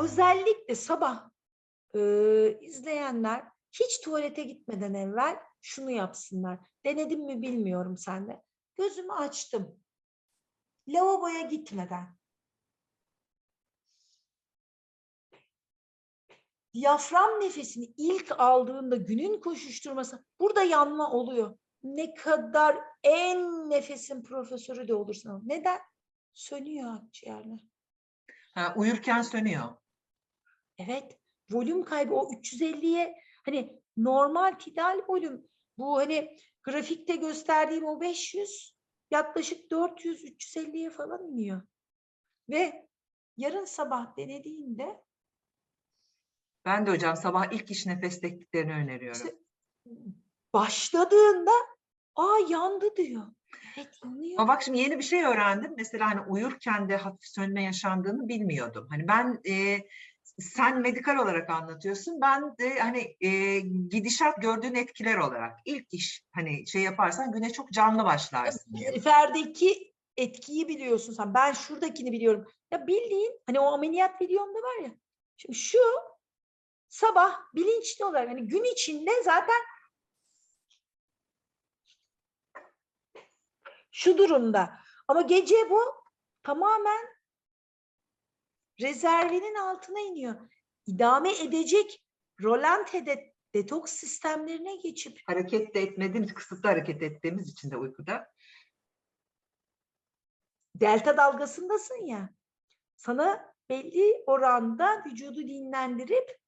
özellikle sabah e, izleyenler hiç tuvalete gitmeden evvel şunu yapsınlar. Denedim mi bilmiyorum sende. Gözümü açtım. Lavaboya gitmeden. Diyafram nefesini ilk aldığında günün koşuşturması burada yanma oluyor. Ne kadar en nefesin profesörü de olursan ol. Neden? Sönüyor akciğerler. Ha, uyurken sönüyor. Evet, volüm kaybı o 350'ye hani normal tidal volüm bu hani grafikte gösterdiğim o 500 yaklaşık 400 350'ye falan iniyor. Ve yarın sabah denediğinde Ben de hocam sabah ilk iş nefes tekniklerini öneriyorum. İşte- başladığında aa yandı diyor. Evet yanıyor. Ama bak şimdi yeni bir şey öğrendim. Mesela hani uyurken de hafif sönme yaşandığını bilmiyordum. Hani ben e, sen medikal olarak anlatıyorsun. Ben de hani e, gidişat gördüğün etkiler olarak ilk iş hani şey yaparsan güne çok canlı başlarsın diye. Seferdeki etkiyi biliyorsun sen. Ben şuradakini biliyorum. Ya bildiğin hani o ameliyat videomda var ya. Şimdi şu sabah bilinçli olarak hani gün içinde zaten şu durumda. Ama gece bu tamamen rezervinin altına iniyor. İdame edecek rolantede detoks sistemlerine geçip Hareket de etmediğimiz, kısıtlı hareket ettiğimiz için de uykuda. delta dalgasındasın ya. Sana belli oranda vücudu dinlendirip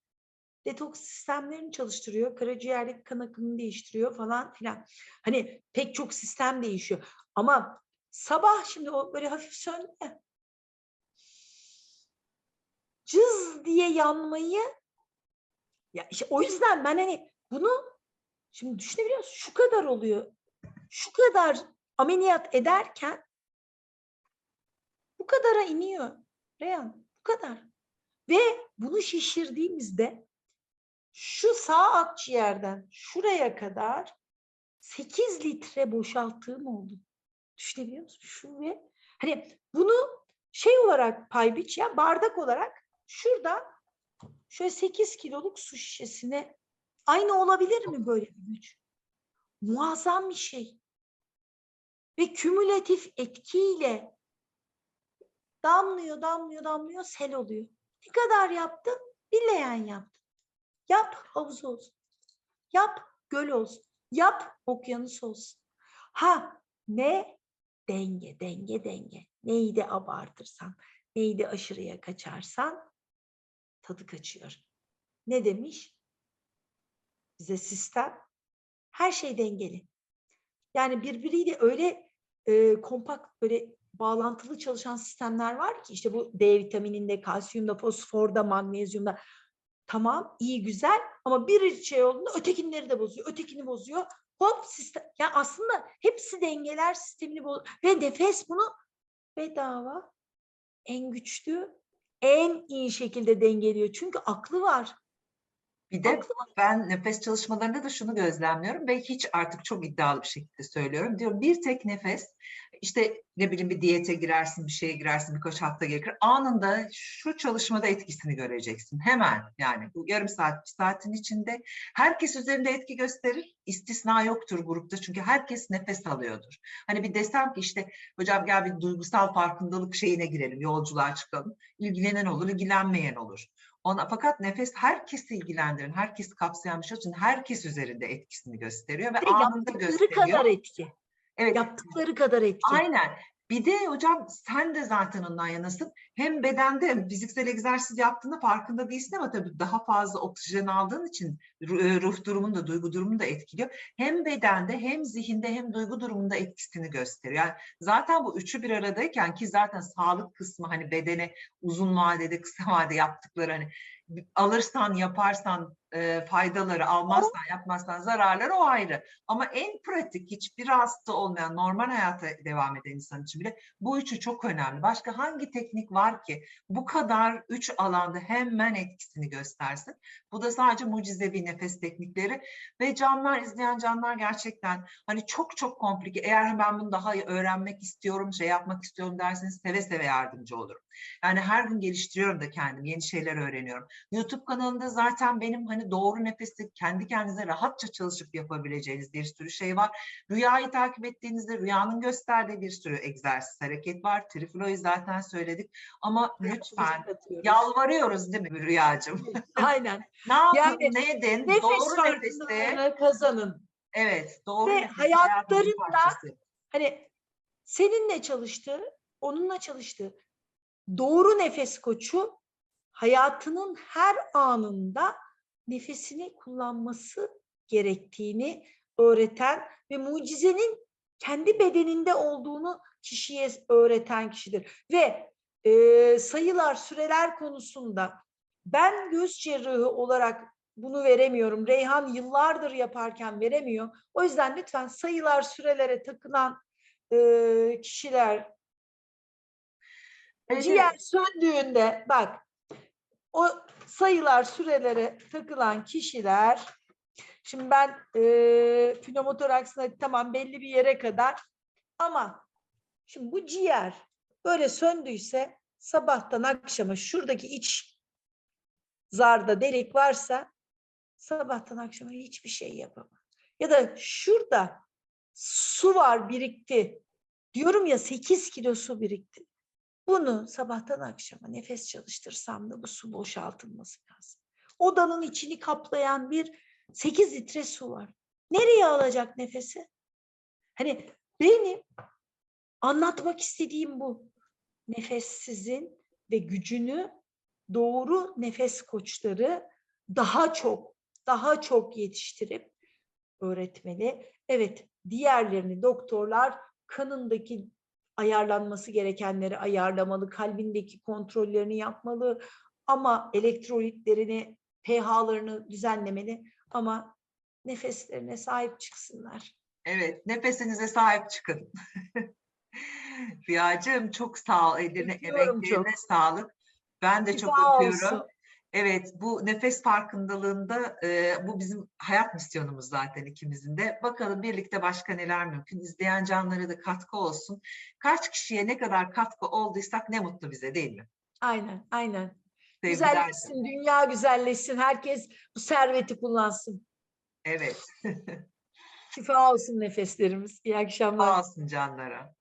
detoks sistemlerini çalıştırıyor. Karaciğerdeki kan akımını değiştiriyor falan filan. Hani pek çok sistem değişiyor. Ama sabah şimdi o böyle hafif söndü ya. Cız diye yanmayı ya işte o yüzden ben hani bunu şimdi düşünebiliyor musun? Şu kadar oluyor. Şu kadar ameliyat ederken bu kadara iniyor. Reyhan bu kadar. Ve bunu şişirdiğimizde şu sağ akciğerden şuraya kadar 8 litre boşalttığım oldu. Düşünebiliyor musun? Şu ve hani bunu şey olarak pay biç ya bardak olarak şurada şöyle 8 kiloluk su şişesine aynı olabilir mi böyle bir güç? Muazzam bir şey. Ve kümülatif etkiyle damlıyor, damlıyor, damlıyor, sel oluyor. Ne kadar yaptın? Bir leğen yaptın. Yap havuz olsun. Yap göl olsun. Yap okyanus olsun. Ha ne? Denge, denge, denge. Neyi de abartırsan, neyi de aşırıya kaçarsan tadı kaçıyor. Ne demiş? Bize sistem her şey dengeli. Yani birbiriyle öyle e, kompakt böyle bağlantılı çalışan sistemler var ki işte bu D vitamininde, kalsiyumda, fosforda, magnezyumda tamam iyi güzel ama bir şey olduğunda ötekinleri de bozuyor, ötekini bozuyor. Hop sistem yani aslında hepsi dengeler sistemini bozuyor ve nefes bunu bedava en güçlü en iyi şekilde dengeliyor. Çünkü aklı var. Bir de Aklı var. ben nefes çalışmalarında da şunu gözlemliyorum ve hiç artık çok iddialı bir şekilde söylüyorum. Diyorum bir tek nefes işte ne bileyim bir diyete girersin, bir şeye girersin, birkaç hafta gerekir. Anında şu çalışmada etkisini göreceksin. Hemen yani bu yarım saat, bir saatin içinde herkes üzerinde etki gösterir. İstisna yoktur grupta çünkü herkes nefes alıyordur. Hani bir desem ki işte hocam gel bir duygusal farkındalık şeyine girelim, yolculuğa çıkalım. İlgilenen olur, ilgilenmeyen olur. Ona, fakat nefes herkesi ilgilendiren, herkes kapsayan bir şey için herkes üzerinde etkisini gösteriyor ve anında gösteriyor. kadar etki. Evet, Yaptıkları kadar etki. aynen. Bir de hocam sen de zaten ondan yanasın. Hem bedende hem fiziksel egzersiz yaptığında farkında değilsin ama tabii daha fazla oksijen aldığın için e, ruh durumunu da duygu durumunu da etkiliyor. Hem bedende hem zihinde hem duygu durumunda etkisini gösteriyor. Yani zaten bu üçü bir aradayken ki zaten sağlık kısmı hani bedene uzun vadede kısa vadede yaptıkları hani alırsan yaparsan e, faydaları almazsan yapmazsan zararları o ayrı. Ama en pratik hiçbir hasta olmayan normal hayata devam eden insan için bile bu üçü çok önemli. Başka hangi teknik var ki bu kadar üç alanda hemen etkisini göstersin? Bu da sadece mucizevi nefes teknikleri ve canlar izleyen canlar gerçekten hani çok çok komplike. Eğer ben bunu daha iyi öğrenmek istiyorum, şey yapmak istiyorum derseniz seve seve yardımcı olurum. Yani her gün geliştiriyorum da kendim, yeni şeyler öğreniyorum. YouTube kanalında zaten benim hani doğru nefesi kendi kendinize rahatça çalışıp yapabileceğiniz bir sürü şey var. Rüyayı takip ettiğinizde rüyanın gösterdiği bir sürü egzersiz, hareket var. Triflo'yu zaten söyledik. Ama lütfen yalvarıyoruz değil mi Rüyacığım? Aynen. ne yapın, Yani ne edin? Nefes doğru nefeste. kazanın. Evet, doğru Ve hayatlarında-. Hani seninle çalıştığı, onunla çalıştığı doğru nefes koçu hayatının her anında nefesini kullanması gerektiğini öğreten ve mucizenin kendi bedeninde olduğunu kişiye öğreten kişidir. Ve e, sayılar, süreler konusunda ben göz cerrahı olarak bunu veremiyorum. Reyhan yıllardır yaparken veremiyor. O yüzden lütfen sayılar, sürelere takılan e, kişiler Evet, ciğer söndüğünde bak o sayılar sürelere takılan kişiler şimdi ben e, pneumotoraksına tamam belli bir yere kadar ama şimdi bu ciğer böyle söndüyse sabahtan akşama şuradaki iç zarda delik varsa sabahtan akşama hiçbir şey yapamam. Ya da şurada su var birikti. Diyorum ya 8 kilo su birikti. Bunu sabahtan akşama nefes çalıştırsam da bu su boşaltılması lazım. Odanın içini kaplayan bir 8 litre su var. Nereye alacak nefesi? Hani benim anlatmak istediğim bu. Nefessizin ve gücünü doğru nefes koçları daha çok, daha çok yetiştirip öğretmeli. Evet, diğerlerini doktorlar kanındaki ayarlanması gerekenleri ayarlamalı, kalbindeki kontrollerini yapmalı ama elektrolitlerini, pH'larını düzenlemeli ama nefeslerine sahip çıksınlar. Evet, nefesinize sahip çıkın. Rüyacığım çok sağ ol. Eline, emeklerine çok. sağlık. Ben de çok Şifa öpüyorum. olsun. Evet, bu nefes farkındalığında e, bu bizim hayat misyonumuz zaten ikimizin de. Bakalım birlikte başka neler mümkün. İzleyen canlara da katkı olsun. Kaç kişiye ne kadar katkı olduysak ne mutlu bize değil mi? Aynen, aynen. Sevgiler. Güzelleşsin, dünya güzelleşsin. Herkes bu serveti kullansın. Evet, Şifa olsun nefeslerimiz. İyi akşamlar. sağ olsun canlara.